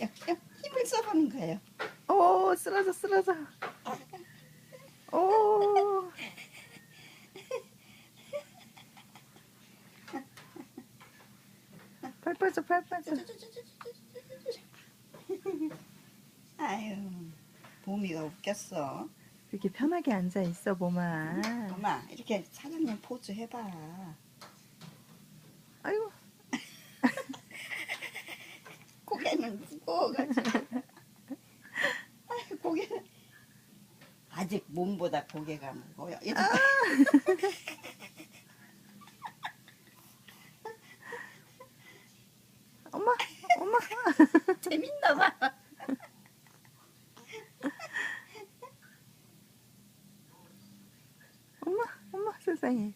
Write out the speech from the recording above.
여, 여, 힘을 써보는 거예요. 오 쓰러져 쓰러져. 오. 팔 빠져 팔 빠져. 아유, 봄이가 웃겼어. 이렇게 편하게 앉아 있어 봄아. 엄마, 이렇게 사장님 포즈 해봐. 뭐가 아 고개 아직 몸보다 고개가 무거워요. 아. 엄마, 엄마. 재밌나 봐. 엄마, 엄마 세상에.